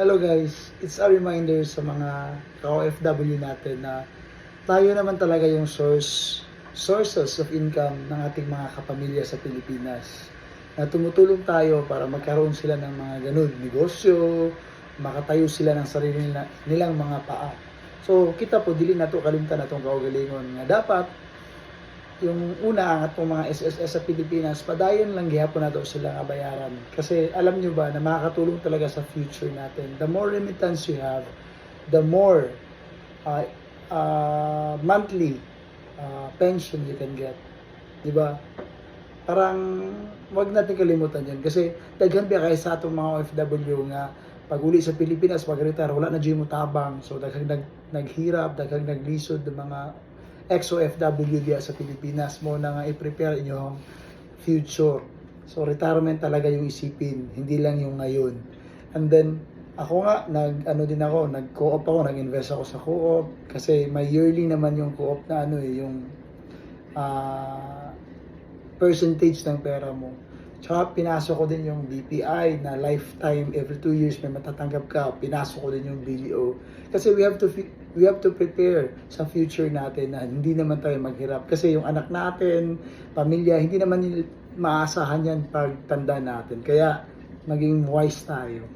Hello guys, it's a reminder sa mga ka-OFW natin na tayo naman talaga yung source sources of income ng ating mga kapamilya sa Pilipinas. Na tumutulong tayo para magkaroon sila ng mga ganun, negosyo, makatayo sila ng sarili nila, nilang mga paa. So, kita po, dili na to kalimtan na itong kaugalingon nga dapat yung una ang atong mga SSS sa Pilipinas, padayon lang gihapon na daw sila nga bayaran. Kasi alam nyo ba na makakatulong talaga sa future natin. The more remittance you have, the more uh, uh, monthly uh, pension you can get. Di ba? Parang wag natin kalimutan yan. Kasi daghan ba kay sa atong mga OFW nga pag uli sa Pilipinas, pag retire, wala na dyan mo tabang. So, daghang nag, naghirap, daghang naglisod ng mga ex-OFW diya sa Pilipinas mo na nga i-prepare inyong future. So, retirement talaga yung isipin, hindi lang yung ngayon. And then, ako nga, nag, ano din ako, nag-co-op ako, nag-invest ako sa co-op. Kasi may yearly naman yung co-op na ano eh, yung ah, percentage ng pera mo. Tsaka pinasok ko din yung BPI na lifetime, every two years may matatanggap ka. Pinasok ko din yung BDO. Kasi we have to we have to prepare sa future natin na hindi naman tayo maghirap. Kasi yung anak natin, pamilya, hindi naman maasahan yan pag tanda natin. Kaya maging wise tayo.